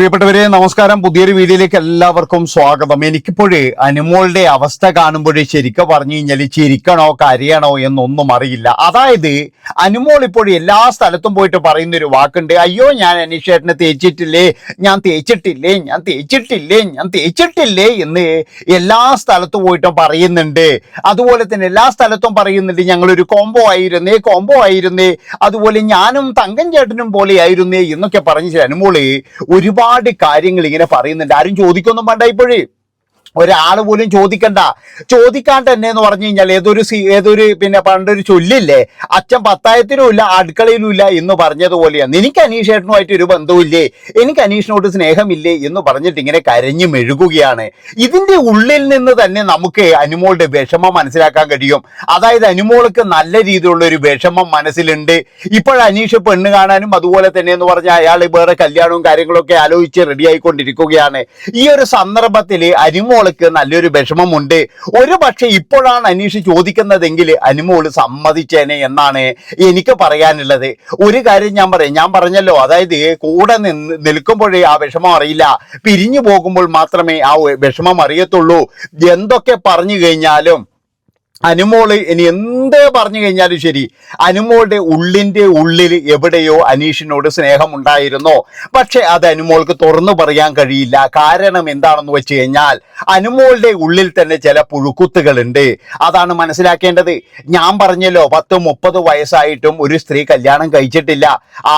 പ്രിയപ്പെട്ടവരെ നമസ്കാരം. പുതിയൊരു വീഡിയോയിലേക്ക് എല്ലാവർക്കും സ്വാഗതം. എനിക്കിപ്പോഴേ അനുമോളുടെ അവസ്ഥ കാണുമ്പോഴേ ശരിക്കും പറഞ്ഞു കഴിഞ്ഞാൽ ചിരിക്കണോ കരയണോ എന്നൊന്നും അറിയില്ല. അതായത് അനുമോൾ ഇപ്പോഴും എല്ലാ സ്ഥലത്തും പോയിട്ട് പറയുന്ന ഒരു വാക്കുണ്ട്. അയ്യോ ഞാൻ അനീഷേട്ടനെ തേച്ചിട്ടില്ലേ? ഞാൻ തേച്ചിട്ടില്ലേ? ഞാൻ തേച്ചിട്ടില്ലേ? ഞാൻ തേച്ചിട്ടില്ലേ? എന്ന് എല്ലാ സ്ഥലത്തും പോയിട്ടും പറയുന്നുണ്ട്. അതുപോലെ തന്നെ എല്ലാ സ്ഥലത്തും പറയുന്നുണ്ട് ഞങ്ങളൊരു കോംബോ ആയിരുന്നേ കോംബോ ആയിരുന്നേ. അതുപോലെ ഞാനും തങ്കൻ ചേട്ടനും പോലെ ആയിരുന്നേ എന്നൊക്കെ പറഞ്ഞ അനുമോൾ ഒരുപാട് കാര്യങ്ങൾ ഇങ്ങനെ പറയുന്നുണ്ട്. ആരും ചോദിക്കൊന്നും വേണ്ട ഇപ്പോഴേ. ഒരാൾ പോലും ചോദിക്കണ്ട. ചോദിക്കാണ്ട് തന്നെ എന്ന് പറഞ്ഞു കഴിഞ്ഞാൽ ഏതൊരു ഏതൊരു പിന്നെ പണ്ടൊരു ചൊല്ലില്ലേ? അച്ഛൻ പത്തായത്തിലും ഇല്ല അടുക്കളയിലും ഇല്ല എന്ന് പറഞ്ഞതുപോലെയാണ്. എനിക്ക് അനീഷേട്ടനുമായിട്ട് ഒരു ബന്ധവുമില്ലേ? എനിക്ക് അനീഷിനോട് സ്നേഹമില്ലേ എന്ന് പറഞ്ഞിട്ട് ഇങ്ങനെ കരഞ്ഞു മെഴുകുകയാണ്. ഇതിന്റെ ഉള്ളിൽ നിന്ന് തന്നെ നമുക്ക് അനുമോളുടെ വിഷമം മനസ്സിലാക്കാൻ കഴിയും. അതായത് അനുമോൾക്ക് നല്ല രീതിയിലുള്ള ഒരു വിഷമം മനസ്സിലുണ്ട്. ഇപ്പോൾ അനീഷ് പെണ്ണ് കാണാനും അതുപോലെ തന്നെ എന്ന് പറഞ്ഞാൽ അയാൾ വേറെ കല്യാണവും കാര്യങ്ങളൊക്കെ ആലോചിച്ച് റെഡി ആയിക്കൊണ്ടിരിക്കുകയാണ്. ഈ ഒരു സന്ദർഭത്തിൽ അനുമോൾക്ക് നല്ലൊരു വിഷമമുണ്ട്. ഒരു പക്ഷെ ഇപ്പോഴാണ് അനീഷ് ചോദിക്കുന്നതെങ്കിൽ അനുമോൾ സമ്മതിച്ചേനെ എന്നാണ് എനിക്ക് പറയാനുള്ളത്. ഒരു കാര്യം ഞാൻ പറയാം. ഞാൻ പറഞ്ഞല്ലോ അതായത് കൂടെ നിന്ന് നിൽക്കുമ്പോഴേ ആ വിഷമം അറിയില്ല. പിരിഞ്ഞു പോകുമ്പോൾ മാത്രമേ ആ വിഷമം അറിയത്തുള്ളൂ. എന്തൊക്കെ പറഞ്ഞു കഴിഞ്ഞാലും അനുമോൾ ഇനി എന്ത് പറഞ്ഞു കഴിഞ്ഞാലും ശരി. അനുമോളുടെ ഉള്ളിന്റെ ഉള്ളിൽ എവിടെയോ അനീഷിനോട് സ്നേഹമുണ്ടായിരുന്നോ? പക്ഷെ അത് അനുമോൾക്ക് തുറന്നു പറയാൻ കഴിയില്ല. കാരണം എന്താണെന്ന് വെച്ച് കഴിഞ്ഞാൽ അനുമോളുടെ ഉള്ളിൽ തന്നെ ചില പുഴുക്കുത്തുകളുണ്ട്. അതാണ് മനസ്സിലാക്കേണ്ടത്. ഞാൻ പറഞ്ഞല്ലോ പത്ത് മുപ്പത് വയസ്സായിട്ടും ഒരു സ്ത്രീ കല്യാണം കഴിച്ചിട്ടില്ല.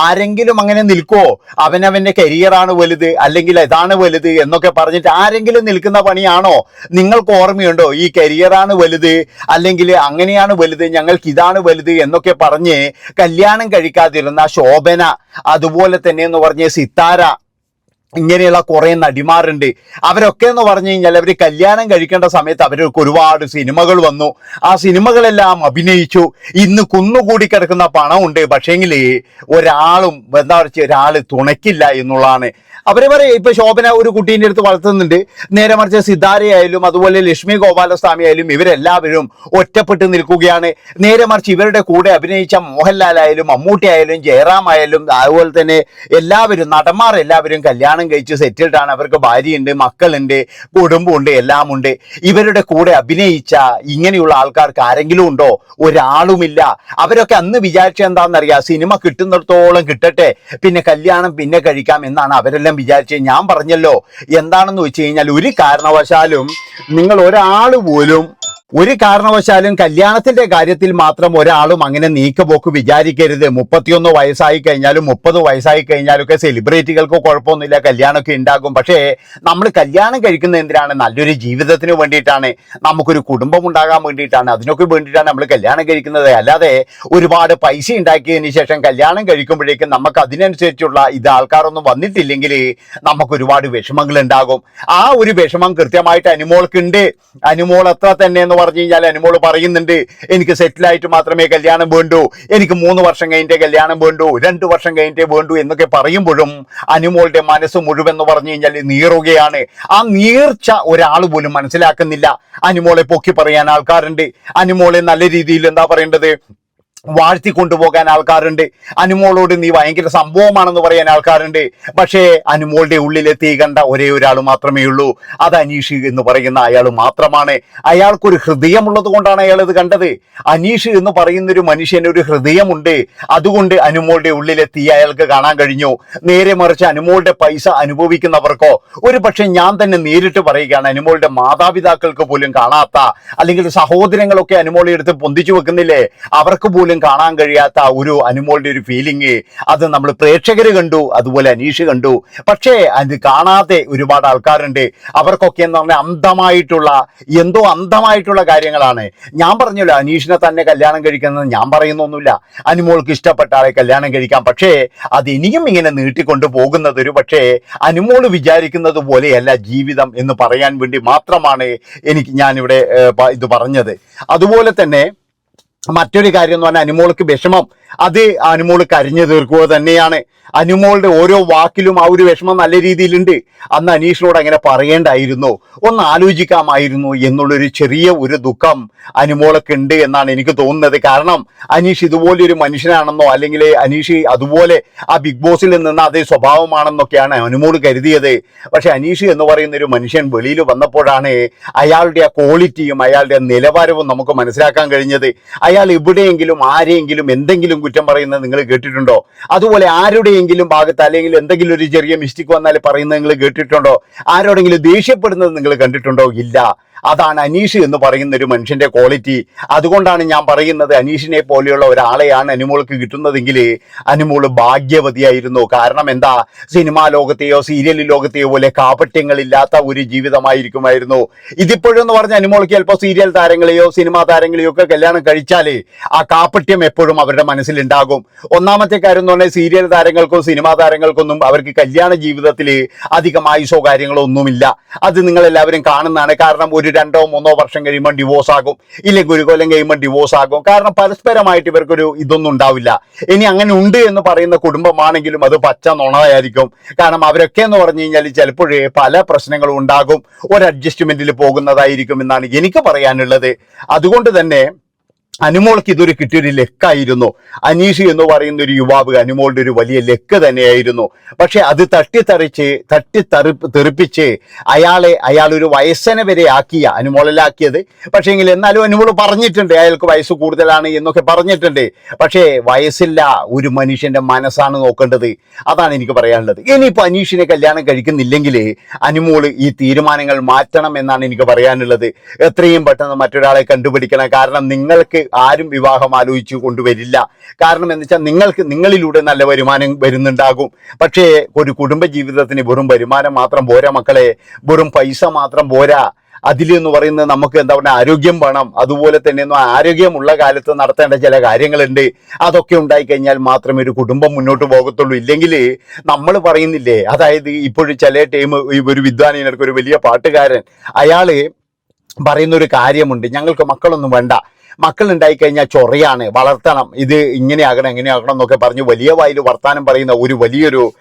ആരെങ്കിലും അങ്ങനെ നിൽക്കുവോ അവനവന്റെ കരിയറാണ് വലുത് അല്ലെങ്കിൽ ഇതാണ് വലുത് എന്നൊക്കെ പറഞ്ഞിട്ട് ആരെങ്കിലും നിൽക്കുന്ന പണിയാണോ? നിങ്ങൾക്ക് ഓർമ്മയുണ്ടോ ഈ കരിയറാണ് വലുത്? അല്ലെങ്കിൽ അങ്ങനെയാണ് വലുത് ഞങ്ങൾക്ക് ഇതാണ് വലുത് എന്നൊക്കെ പറഞ്ഞ് കല്യാണം കഴിക്കാതിരുന്ന ശോഭന അതുപോലെ തന്നെ എന്ന് പറഞ്ഞ സിത്താര ഇങ്ങനെയുള്ള കുറെ നടിമാരുണ്ട്. അവരൊക്കെ എന്ന് പറഞ്ഞു കഴിഞ്ഞാൽ അവർ കല്യാണം കഴിക്കേണ്ട സമയത്ത് അവർക്ക് ഒരുപാട് സിനിമകൾ വന്നു. ആ സിനിമകളെല്ലാം അഭിനയിച്ചു. ഇന്ന് കുന്നുകൂടി കിടക്കുന്ന പണമുണ്ട്. പക്ഷേങ്കിൽ ഒരാളും എന്താ പറയുക ഒരാൾ തുണയ്ക്കില്ല എന്നുള്ളതാണ്. അവരെ പറയും ഇപ്പൊ ശോഭന ഒരു കുട്ടീന്റെ അടുത്ത് വളർത്തുന്നുണ്ട്. നേരെ മറിച്ച് സിതാരയായാലും അതുപോലെ ലക്ഷ്മി ഗോപാലസ്വാമി ആയാലും ഇവരെല്ലാവരും ഒറ്റപ്പെട്ട് നിൽക്കുകയാണ്. നേരെ മറിച്ച് ഇവരുടെ കൂടെ അഭിനയിച്ച മോഹൻലാലായാലും മമ്മൂട്ടി ആയാലും ജയറാം ആയാലും അതുപോലെ തന്നെ എല്ലാവരും നടന്മാർ എല്ലാവരും കല്യാണം കഴിച്ച് സെറ്റിൽഡാണ്. അവർക്ക് ഭാര്യയുണ്ട് മക്കളുണ്ട് കുടുംബമുണ്ട് എല്ലാം ഉണ്ട് ഇവരുടെ കൂടെ അഭിനയിച്ച ഇങ്ങനെയുള്ള ആൾക്കാർക്ക് ആരെങ്കിലും ഉണ്ടോ? ഒരാളുമില്ല. അവരൊക്കെ അന്ന് വിചാരിച്ച എന്താണെന്നറിയാം? സിനിമ കിട്ടുന്നിടത്തോളം കിട്ടട്ടെ പിന്നെ കല്യാണം പിന്നെ കഴിക്കാം എന്നാണ് അവരെല്ലാം വിചാരിച്ചത്. ഞാൻ പറഞ്ഞല്ലോ എന്താണെന്ന് വെച്ച് കഴിഞ്ഞാൽ ഒരു കാരണവശാലും നിങ്ങൾ ഒരാൾ പോലും ഒരു കാരണവശാലും കല്യാണത്തിന്റെ കാര്യത്തിൽ മാത്രം ഒരാളും അങ്ങനെ നീക്കുപോക്ക് വിചാരിക്കരുത്. മുപ്പത്തിയൊന്ന് വയസ്സായി കഴിഞ്ഞാലും മുപ്പത് വയസ്സായി കഴിഞ്ഞാലും ഒക്കെ സെലിബ്രിറ്റികൾക്ക് കുഴപ്പമൊന്നുമില്ല കല്യാണമൊക്കെ ഉണ്ടാകും. പക്ഷേ നമ്മൾ കല്യാണം കഴിക്കുന്ന എന്തിനാണ്? നല്ലൊരു ജീവിതത്തിന് വേണ്ടിയിട്ടാണ്. നമുക്കൊരു കുടുംബം ഉണ്ടാകാൻ വേണ്ടിയിട്ടാണ്. അതിനൊക്കെ വേണ്ടിയിട്ടാണ് നമ്മൾ കല്യാണം കഴിക്കുന്നത്. അല്ലാതെ ഒരുപാട് പൈസ ഉണ്ടാക്കിയതിന് ശേഷം കല്യാണം കഴിക്കുമ്പോഴേക്കും നമുക്ക് അതിനനുസരിച്ചുള്ള ഇത് ആൾക്കാരൊന്നും വന്നിട്ടില്ലെങ്കിൽ നമുക്ക് ഒരുപാട് വിഷമങ്ങൾ ഉണ്ടാകും. ആ ഒരു വിഷമം കൃത്യമായിട്ട് അനുമോൾക്കുണ്ട്. അനുമോൾ അത്ര തന്നെ എന്ന് പറഞ്ഞു കഴിഞ്ഞാൽ അനുമോൾ പറയുന്നുണ്ട് എനിക്ക് സെറ്റിലായിട്ട് മാത്രമേ കല്യാണം വേണ്ടൂ. എനിക്ക് മൂന്ന് വർഷം കഴിഞ്ഞേ കല്യാണം വേണ്ടൂ രണ്ട് വർഷം കഴിഞ്ഞേ വേണ്ടൂ എന്നൊക്കെ പറയുമ്പോഴും അനുമോളുടെ മനസ്സ് മുഴുവൻ എന്ന് പറഞ്ഞു കഴിഞ്ഞാൽ നീറുകയാണ്. ആ നീർച്ച ഒരാൾ പോലും മനസ്സിലാക്കുന്നില്ല. അനുമോളെ പൊക്കി പറയാൻ ആൾക്കാരുണ്ട്. അനുമോളെ നല്ല രീതിയിൽ എന്താ പറയേണ്ടത്? വാഴ്ത്തി കൊണ്ടുപോകാൻ ആൾക്കാരുണ്ട്. അനുമോളോട് നീ ഭയങ്കര സംഭവമാണെന്ന് പറയാൻ ആൾക്കാരുണ്ട്. പക്ഷേ അനുമോളുടെ ഉള്ളിലെ തീ കണ്ട ഒരേ ഒരാൾ മാത്രമേ ഉള്ളൂ. അത് അനീഷ് എന്ന് പറയുന്ന അയാൾ മാത്രമാണ്. അയാൾക്കൊരു ഹൃദയമുള്ളത് കൊണ്ടാണ് അയാൾ ഇത് കണ്ടത്. അനീഷ് എന്ന് പറയുന്ന ഒരു മനുഷ്യന് ഒരു ഹൃദയമുണ്ട്. അതുകൊണ്ട് അനുമോളുടെ ഉള്ളിലെ തീ അയാൾക്ക് കാണാൻ കഴിഞ്ഞു. നേരെ മറിച്ച് അനുമോളുടെ പൈസ അനുഭവിക്കുന്നവർക്കോ ഒരു പക്ഷെ ഞാൻ തന്നെ നേരിട്ട് പറയുകയാണ് അനുമോളുടെ മാതാപിതാക്കൾക്ക് പോലും കാണാത്ത അല്ലെങ്കിൽ സഹോദരങ്ങളൊക്കെ അനുമോളെ എടുത്ത് പൊന്തിച്ചു വെക്കുന്നില്ലേ? അവർക്ക് പോലും കാണാൻ കഴിയാത്ത ഒരു അനുമോളുടെ ഒരു ഫീലിംഗ് അത് നമ്മൾ പ്രേക്ഷകർ കണ്ടു അതുപോലെ അനീഷ് കണ്ടു. പക്ഷേ അത് കാണാതെ ഒരുപാട് ആൾക്കാരുണ്ട്. അവർക്കൊക്കെ എന്ന് പറഞ്ഞാൽ അന്ധമായിട്ടുള്ള എന്തോ അന്ധമായിട്ടുള്ള കാര്യങ്ങളാണ്. ഞാൻ പറഞ്ഞല്ലോ അനീഷിനെ തന്നെ കല്യാണം കഴിക്കുന്നത് ഞാൻ പറയുന്നൊന്നുമില്ല. അനുമോൾക്ക് ഇഷ്ടപ്പെട്ട ആളെ കല്യാണം കഴിക്കാം. പക്ഷേ അത് ഇനിയും ഇങ്ങനെ നീട്ടിക്കൊണ്ടു പോകുന്നത് ഒരു പക്ഷേ അനുമോൾ വിചാരിക്കുന്നത് പോലെയല്ല ജീവിതം എന്ന് പറയാൻ വേണ്ടി മാത്രമാണ് എനിക്ക് ഞാനിവിടെ ഇത് പറഞ്ഞത്. അതുപോലെ തന്നെ മറ്റൊരു കാര്യം എന്ന് പറഞ്ഞാൽ അനുമോൾക്ക് വിഷമം. അത് അനുമോൾ കരഞ്ഞു തീർക്കുക തന്നെയാണ്. അനുമോളുടെ ഓരോ വാക്കിലും ആ ഒരു വിഷമം നല്ല രീതിയിലുണ്ട്. അന്ന് അനീഷിനോട് അങ്ങനെ പറയേണ്ടായിരുന്നു. ഒന്ന് ആലോചിക്കാമായിരുന്നു എന്നുള്ളൊരു ചെറിയ ഒരു ദുഃഖം അനുമോളൊക്കെ ഉണ്ട് എന്നാണ് എനിക്ക് തോന്നുന്നത്. കാരണം അനീഷ് ഇതുപോലെ ഒരു മനുഷ്യനാണെന്നോ അല്ലെങ്കിൽ അനീഷ് അതുപോലെ ആ ബിഗ് ബോസിൽ നിന്ന് അതേ സ്വഭാവമാണെന്നൊക്കെയാണ് അനുമോൾ കരുതിയത്. പക്ഷെ അനീഷ് എന്ന് പറയുന്ന ഒരു മനുഷ്യൻ വെളിയിൽ വന്നപ്പോഴാണ് അയാളുടെ ആ ക്വാളിറ്റിയും അയാളുടെ നിലവാരവും നമുക്ക് മനസ്സിലാക്കാൻ കഴിഞ്ഞത്. അയാൾ എവിടെയെങ്കിലും ആരെയെങ്കിലും എന്തെങ്കിലും കുറ്റം പറയുന്നത് നിങ്ങൾ കേട്ടിട്ടുണ്ടോ? അതുപോലെ ആരുടെയെങ്കിലും ഭാഗത്ത് അല്ലെങ്കിൽ എന്തെങ്കിലും ഒരു ചെറിയ മിസ്റ്റേക്ക് വന്നാൽ പറയുന്നത് നിങ്ങൾ കേട്ടിട്ടുണ്ടോ? ആരോടെങ്കിലും ദേഷ്യപ്പെടുന്നത് നിങ്ങൾ കണ്ടിട്ടുണ്ടോ? ഇല്ല. അതാണ് അനീഷ് എന്ന് പറയുന്ന ഒരു മനുഷ്യന്റെ ക്വാളിറ്റി അതുകൊണ്ടാണ് ഞാൻ പറയുന്നത് അനീഷിനെ പോലെയുള്ള ഒരാളെയാണ് അനുമോൾക്ക് കിട്ടുന്നതെങ്കിൽ അനുമോൾ ഭാഗ്യവതിയായിരുന്നു. കാരണം എന്താ? സിനിമാ ലോകത്തെയോ സീരിയൽ ലോകത്തെയോ പോലെ കാപട്യങ്ങളില്ലാത്ത ഒരു ജീവിതമായിരിക്കുമായിരുന്നു. ഇതിപ്പോഴെന്ന് പറഞ്ഞ അനുമോൾക്ക് ചിലപ്പോൾ സീരിയൽ താരങ്ങളെയോ സിനിമാ താരങ്ങളെയോ ഒക്കെ കല്യാണം കഴിച്ചാൽ ആ കാപട്യം എപ്പോഴും അവരുടെ മനസ്സിലുണ്ടാകും. ഒന്നാമത്തെ കാര്യം എന്ന് പറഞ്ഞാൽ സീരിയൽ താരങ്ങൾക്കോ സിനിമാ താരങ്ങൾക്കൊന്നും അവർക്ക് കല്യാണ ജീവിതത്തിൽ അധികം ആയുസോ കാര്യങ്ങളോ ഒന്നുമില്ല അത് നിങ്ങളെല്ലാവരും കാണുന്നതാണ്. കാരണം ഒരു രണ്ടോ മൂന്നോ വർഷം കഴിയുമ്പോൾ ഡിവോഴ്സ് ആകും. ഇല്ലെങ്കിൽ ഒരു കൊല്ലം കഴിയുമ്പോൾ ഡിവോഴ്സ് ആകും. കാരണം പരസ്പരമായിട്ട് ഇവർക്കൊരു ഇതൊന്നും ഉണ്ടാവില്ല. ഇനി അങ്ങനെ ഉണ്ട് എന്ന് പറയുന്ന കുടുംബമാണെങ്കിലും അത് പച്ച നുണയായിരിക്കും. കാരണം അവരൊക്കെ എന്ന് പറഞ്ഞു കഴിഞ്ഞാൽ ചിലപ്പോഴേ പല പ്രശ്നങ്ങളും ഉണ്ടാകും. ഒരു അഡ്ജസ്റ്റ്മെന്റിൽ പോകുന്നതായിരിക്കും എന്നാണ് എനിക്ക് പറയാനുള്ളത്. അതുകൊണ്ട് തന്നെ അനുമോൾക്ക് ഇതൊരു കിട്ടിയൊരു ലക്കായിരുന്നു. അനീഷ് എന്ന് പറയുന്ന ഒരു യുവാവ് അനുമോളുടെ ഒരു വലിയ ലക്ക് തന്നെയായിരുന്നു. പക്ഷെ അത് തട്ടിത്തെറിച്ച് തട്ടിത്തെറി തെറിപ്പിച്ച് അയാളെ അയാൾ ഒരു വയസ്സനെ വരെ ആക്കിയ അനുമോളിലാക്കിയത്. പക്ഷേ എങ്കിൽ എന്നാലും അനുമോൾ പറഞ്ഞിട്ടുണ്ട് അയാൾക്ക് വയസ്സ് കൂടുതലാണ് എന്നൊക്കെ പറഞ്ഞിട്ടുണ്ട്. പക്ഷേ വയസ്സില്ല ഒരു മനുഷ്യന്റെ മനസ്സാണ് നോക്കേണ്ടത്. അതാണ് എനിക്ക് പറയാനുള്ളത്. ഇനിയിപ്പോൾ അനീഷിനെ കല്യാണം കഴിക്കുന്നില്ലെങ്കിൽ അനുമോൾ ഈ തീരുമാനങ്ങൾ മാറ്റണം എന്നാണ് എനിക്ക് പറയാനുള്ളത്. എത്രയും പെട്ടെന്ന് മറ്റൊരാളെ കണ്ടുപിടിക്കണം. കാരണം നിങ്ങൾക്ക് ആരും വിവാഹം ആലോചിച്ചു കൊണ്ടുവരില്ല. കാരണം എന്ന് വെച്ചാൽ നിങ്ങൾക്ക് നിങ്ങളിലൂടെ നല്ല വരുമാനം വരുന്നുണ്ടാകും. പക്ഷേ ഒരു കുടുംബ ജീവിതത്തിന് വെറും വരുമാനം മാത്രം പോരാ മക്കളെ. വെറും പൈസ മാത്രം പോരാ. അതിൽ എന്ന് പറയുന്നത് നമുക്ക് എന്താ പറയുക ആരോഗ്യം വേണം. അതുപോലെ തന്നെ ആരോഗ്യമുള്ള കാലത്ത് നടത്തേണ്ട ചില കാര്യങ്ങളുണ്ട്. അതൊക്കെ ഉണ്ടായിക്കഴിഞ്ഞാൽ മാത്രമേ ഒരു കുടുംബം മുന്നോട്ട് പോകത്തുള്ളൂ. ഇല്ലെങ്കിൽ നമ്മൾ പറയുന്നില്ലേ അതായത് ഇപ്പോഴും ചില ടീം ഒരു വിദ്വാനിനർക്ക് ഒരു വലിയ പാട്ടുകാരൻ അയാൾ പറയുന്നൊരു കാര്യമുണ്ട്. ഞങ്ങൾക്ക് മക്കളൊന്നും വേണ്ട. മക്കൾ ഉണ്ടായി കഴിഞ്ഞാൽ ചൊറിയാണ് വളർത്തണം. ഇത് ഇങ്ങനെയാകണം എങ്ങനെയാകണം എന്നൊക്കെ പറഞ്ഞ് വലിയ വായിൽ വർത്താനം പറയുന്ന ഒരു വലിയൊരു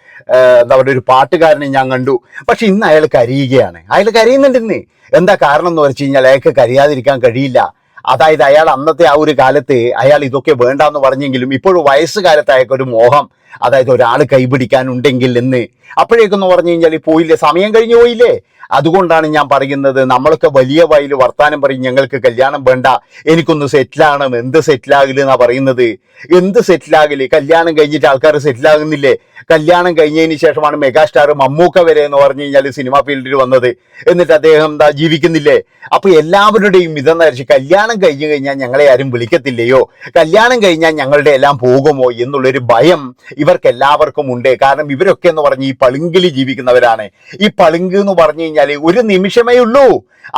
എന്താ പറയുക ഒരു പാട്ടുകാരനെ ഞാൻ കണ്ടു. പക്ഷെ ഇന്ന് അയാൾ കരയുകയാണ്. അയാൾ കരയുന്നുണ്ടെന്ന്. എന്താ കാരണം എന്ന് വെച്ച് കഴിഞ്ഞാൽ അയാൾക്ക് കരയാതിരിക്കാൻ കഴിയില്ല. അതായത് അയാൾ അന്നത്തെ ആ ഒരു കാലത്ത് അയാൾ ഇതൊക്കെ വേണ്ടാന്ന് പറഞ്ഞെങ്കിലും ഇപ്പോഴും വയസ്സുകാലത്ത് അയാൾക്കൊരു മോഹം. അതായത് ഒരാൾ കൈപിടിക്കാനുണ്ടെങ്കിൽ എന്ന്. അപ്പോഴേക്കെന്ന് പറഞ്ഞു കഴിഞ്ഞാൽ പോയില്ലേ സമയം കഴിഞ്ഞു പോയില്ലേ? അതുകൊണ്ടാണ് ഞാൻ പറയുന്നത് നമ്മളൊക്കെ വലിയ വയൽ വർത്താനം പറയും ഞങ്ങൾക്ക് കല്യാണം വേണ്ട എനിക്കൊന്ന് സെറ്റിലാകണം എന്ത് സെറ്റിലാകില്ല എന്നാ പറയുന്നത്? എന്ത് സെറ്റിലാകില്ലേ? കല്യാണം കഴിഞ്ഞിട്ട് ആൾക്കാർ സെറ്റിലാകുന്നില്ലേ? കല്യാണം കഴിഞ്ഞതിന് ശേഷമാണ് മെഗാസ്റ്റാർ മമ്മൂക്ക വരെ എന്ന് പറഞ്ഞു കഴിഞ്ഞാൽ സിനിമാ ഫീൽഡിൽ വന്നത്. എന്നിട്ട് അദ്ദേഹം എന്താ ജീവിക്കുന്നില്ലേ? അപ്പൊ എല്ലാവരുടെയും ഇതെന്ന് വെച്ചാൽ കല്യാണം കഴിഞ്ഞു കഴിഞ്ഞാൽ ഞങ്ങളെ ആരും വിളിക്കത്തില്ലയോ? കല്യാണം കഴിഞ്ഞാൽ ഞങ്ങളുടെ എല്ലാം പോകുമോ? എന്നുള്ളൊരു ഭയം ഇവർക്ക് എല്ലാവർക്കും ഉണ്ട്. കാരണം ഇവരൊക്കെ എന്ന് പറഞ്ഞ് ഈ പളുങ്കിൽ ജീവിക്കുന്നവരാണ്. ഈ പളുങ്ക് എന്ന് പറഞ്ഞു കഴിഞ്ഞാൽ ഒരു നിമിഷമേ ഉള്ളൂ.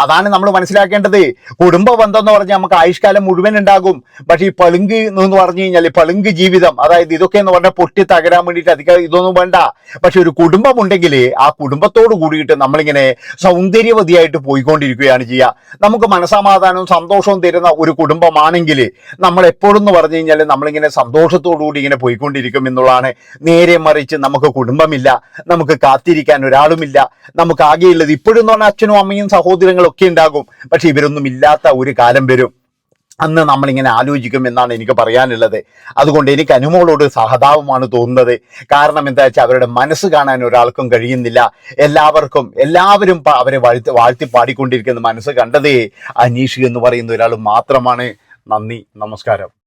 അതാണ് നമ്മൾ മനസ്സിലാക്കേണ്ടത്. കുടുംബ ബന്ധം എന്ന് പറഞ്ഞാൽ നമുക്ക് ആയുഷ്കാലം മുഴുവൻ ഉണ്ടാകും. പക്ഷേ ഈ പളുങ്ക് എന്ന് പറഞ്ഞു കഴിഞ്ഞാൽ പളുങ്ക് ജീവിതം അതായത് ഇതൊക്കെ എന്ന് പറഞ്ഞാൽ പൊട്ടി തകരാൻ വേണ്ടിയിട്ട് അധികം ഇതൊന്നും വേണ്ട. പക്ഷെ ഒരു കുടുംബം ഉണ്ടെങ്കിൽ ആ കുടുംബത്തോട് കൂടിയിട്ട് നമ്മളിങ്ങനെ സൗന്ദര്യവതിയായിട്ട് പോയിക്കൊണ്ടിരിക്കുകയാണ് ചെയ്യുക നമുക്ക് മനസമാധാനവും സന്തോഷവും തരുന്ന ഒരു കുടുംബമാണെങ്കിൽ നമ്മൾ എപ്പോഴും എന്ന് പറഞ്ഞു കഴിഞ്ഞാൽ നമ്മളിങ്ങനെ സന്തോഷത്തോടു കൂടി ഇങ്ങനെ പോയിക്കൊണ്ടിരിക്കും എന്നുള്ളതാണ് നേരെ മറിച്ച് നമുക്ക് കുടുംബമില്ല നമുക്ക് കാത്തിരിക്കാൻ ഒരാളുമില്ല നമുക്ക് ആകെയുള്ളത് ഇപ്പോഴും പറഞ്ഞാൽ അച്ഛനും അമ്മയും സഹോദരങ്ങളും ഒക്കെ ഉണ്ടാകും. പക്ഷെ ഇവരൊന്നും ഇല്ലാത്ത ഒരു കാലം വരും. അന്ന് നമ്മളിങ്ങനെ ആലോചിക്കും എന്നാണ് എനിക്ക് പറയാനുള്ളത്. അതുകൊണ്ട് എനിക്ക് അനുമോളോട് സഹതാപമാണ് തോന്നുന്നത്. കാരണം എന്താ വെച്ചാൽ അവരുടെ മനസ്സ് കാണാൻ ഒരാൾക്കും കഴിയുന്നില്ല. എല്ലാവർക്കും എല്ലാവരും അവരെ വാഴ്ത്തി വാഴ്ത്തി പാടിക്കൊണ്ടിരിക്കുന്ന മനസ്സ് കണ്ടതേ അനീഷ് എന്ന് പറയുന്ന ഒരാൾ മാത്രമാണ്. നന്ദി നമസ്കാരം.